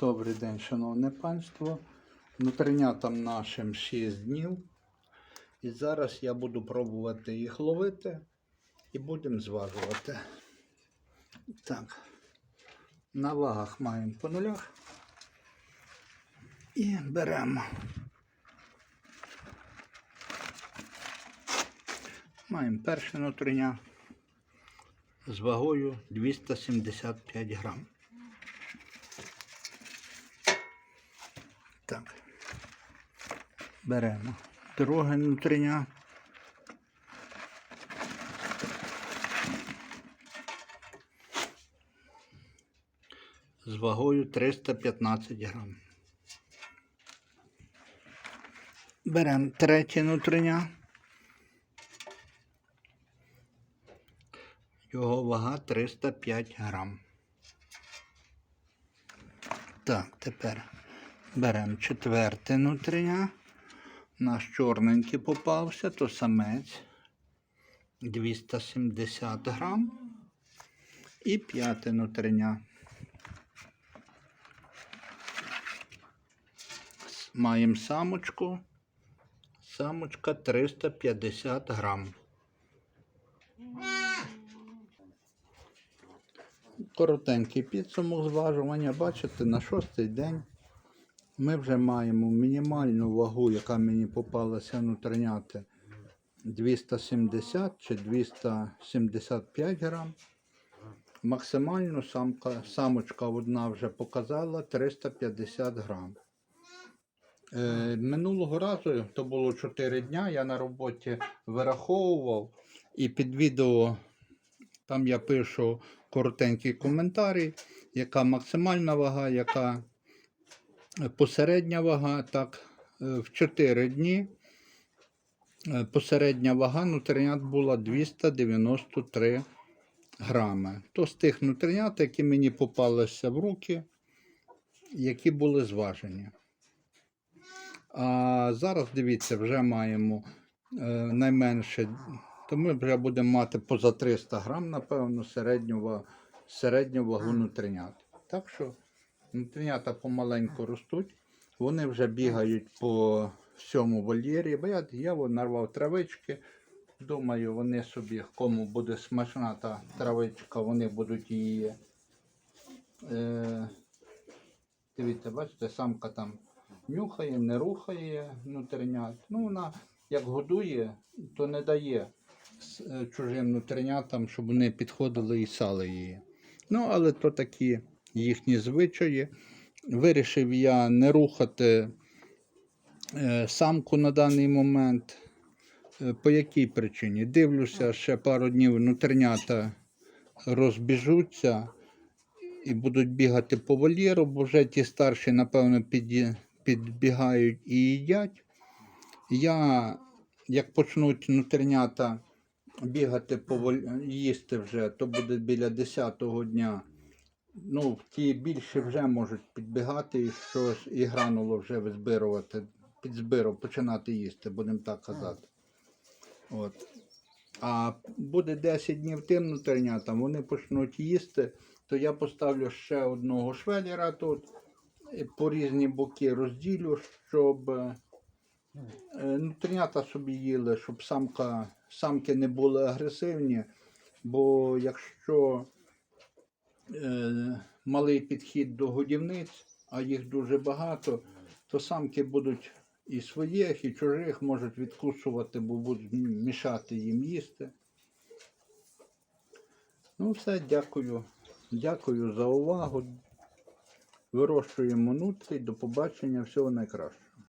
Добрий день, шановне панство. Внутрінятам нашим 6 днів. І зараз я буду пробувати їх ловити і будемо зважувати. Так, на вагах маємо по нулях. І беремо. Маємо перше нутриня з вагою 275 грам. Так. Беремо друге нутриня. З вагою 315 грам. Беремо третє нутриня. Його вага 305 грам. Так, тепер беремо четверте нутриня. Наш чорненький попався, то самець 270 грам. І п'яте нутриня. Маємо самочку. Самочка 350 грам. Коротенький підсумок зважування. Бачите, на шостий день ми вже маємо мінімальну вагу, яка мені попалася внутріняти 270 чи 275 грам. Максимальну самка, самочка одна вже показала 350 грам. Е, минулого разу, то було 4 дня, я на роботі вираховував і під відео там я пишу коротенький коментарі, яка максимальна вага, яка посередня вага. Так, е, в 4 дні е, посередня вага нутринят була 293 грами. То з тих нутринят, які мені попалися в руки, які були зважені. А зараз дивіться, вже маємо е, найменше, то ми вже будемо мати поза 300 грам, напевно, середню, середню вагу нутринят. Так що нутринята помаленьку ростуть, вони вже бігають по всьому вольєрі. Бо я, я нарвав травички. Думаю, вони собі, кому буде смачна та травичка, вони будуть її. Е, дивіться, бачите, самка там нюхає, не рухає внутрінят. Ну, вона як годує, то не дає е, чужим внутрінятам, щоб вони підходили і сали її. Ну, але то такі їхні звичаї. Вирішив я не рухати е, самку на даний момент. Е, По якій причині? Дивлюся, ще пару днів внутрінята розбіжуться і будуть бігати по вольєру, бо вже ті старші, напевно, підбігають і їдять. Я, як почнуть нутринята бігати по воль... їсти вже, то буде біля 10-го дня. Ну, ті більше вже можуть підбігати і щось, і грануло вже визбирувати, підзбиру, починати їсти, будемо так казати. От. А буде 10 днів тим нутринятам, вони почнуть їсти, то я поставлю ще одного швеліра тут, і по різні боки розділю, щоб е, нутринята собі їли, щоб самка, самки не були агресивні. Бо якщо е, малий підхід до годівниць, а їх дуже багато, то самки будуть і своїх, і чужих можуть відкусувати, бо будуть мішати їм їсти. Ну, все, дякую. Дякую за увагу. Вирощуємо нутрій. До побачення, всього найкращого.